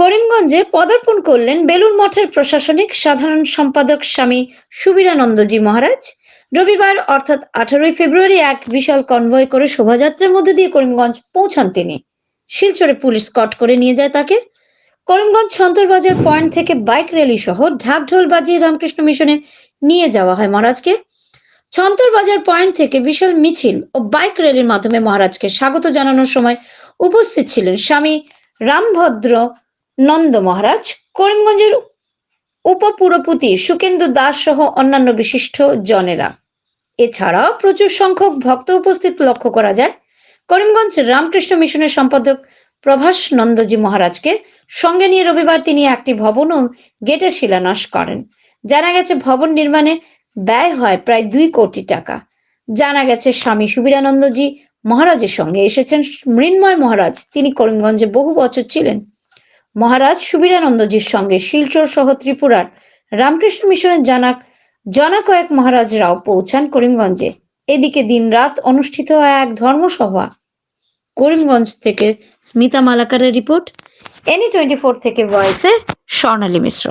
করিমগঞ্জে পদার্পণ করলেন বেলুর মঠের প্রশাসনিক সাধারণ সম্পাদক স্বামী সুবীরানন্দজি মহারাজ। রবিবার অর্থাৎ আঠারোই ফেব্রুয়ারি এক বিশাল কনভয় করে শোভাযাত্রার মধ্যে দিয়ে করিমগঞ্জ পৌঁছান তিনি। শিলচরে পুলিশ স্কট করে নিয়ে যায় তাকে। করিমগঞ্জ ছন্তরবাজার পয়েন্ট থেকে বাইক র্যালি সহ ঢাকঢোল বাজিয়ে রামকৃষ্ণ মিশনে নিয়ে যাওয়া হয় মহারাজকে। ছন্তরবাজার পয়েন্ট থেকে বিশাল মিছিল ও বাইক র্যালির মাধ্যমে মহারাজকে স্বাগত জানানোর সময় উপস্থিত ছিলেন স্বামী রামভদ্র নন্দ মহারাজ, করিমগঞ্জের উপপুরপতি সুকেন্দু দাস সহ অন্যান্য বিশিষ্ট জনেরা। এছাড়াও প্রচুর সংখ্যক ভক্ত উপস্থিত লক্ষ্য করা যায়। করিমগঞ্জ রামকৃষ্ণ মিশনের সম্পাদক প্রভাস নন্দজি মহারাজকে সঙ্গে নিয়ে রবিবার তিনি একটি ভবন ও গেটের শিলান্যাস করেন। জানা গেছে ভবন নির্মাণে ব্যয় হয় প্রায় দুই কোটি টাকা। জানা গেছে স্বামী সুবীরানন্দজি মহারাজের সঙ্গে এসেছেন। মৃন্ময় মহারাজ, তিনি করিমগঞ্জে বহু বছর ছিলেন। মহারাজ সুবীরানন্দজির সঙ্গে শিলচর সহ ত্রিপুরার রামকৃষ্ণ মিশনের জানাক জনা কয়েক মহারাজরাও পৌঁছান করিমগঞ্জে। এদিকে দিনরাত অনুষ্ঠিত হয় এক ধর্মসভা। করিমগঞ্জ থেকে Smita মালাকারের report N E twenty four থেকে ভয়েসে স্বর্ণালী মিশ্র।